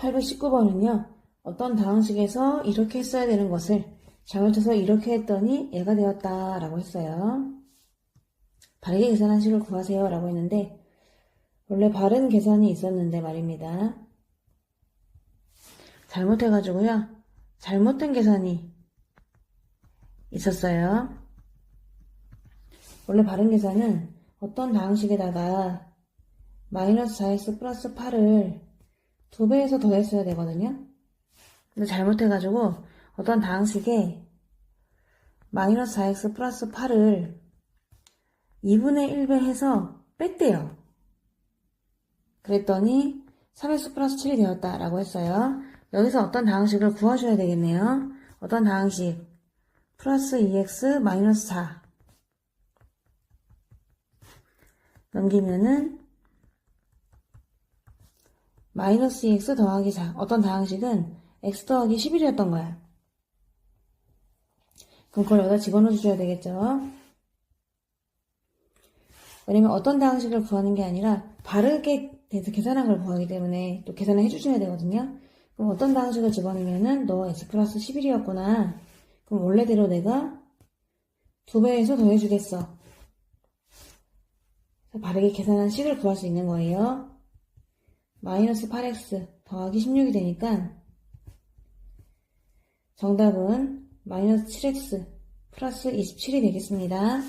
819번은요. 어떤 다항식에서 이렇게 했어야 되는 것을 잘못해서 이렇게 했더니 얘가 되었다 라고 했어요. 바르게 계산한 식을 구하세요 라고 했는데 원래 바른 계산이 있었는데 말입니다. 잘못해가지고요. 잘못된 계산이 있었어요. 원래 바른 계산은 어떤 다항식에다가 마이너스 4x 플러스 8을 두 배에서 더 했어야 되거든요. 근데 잘못해가지고 어떤 다항식에 마이너스 4x 플러스 8을 2분의 1배 해서 뺐대요. 그랬더니 3x 플러스 7이 되었다라고 했어요. 여기서 어떤 다항식을 구하셔야 되겠네요. 어떤 다항식 플러스 2x 마이너스 4 넘기면은 마이너스 2x 더하기 4 어떤 다항식은 x 더하기 11이었던 거야. 그럼 그걸 여기다 집어넣어 주셔야 되겠죠. 왜냐면 어떤 다항식을 구하는 게 아니라 바르게 돼서 계산한 걸 구하기 때문에 또 계산을 해주셔야 되거든요. 그럼 어떤 다항식을 집어넣으면은 너 x 플러스 11이었구나. 그럼 원래대로 내가 두 배에서 더해주겠어. 바르게 계산한 식을 구할 수 있는 거예요. 마이너스 8x 더하기 16이 되니까 정답은 마이너스 7x 플러스 27이 되겠습니다.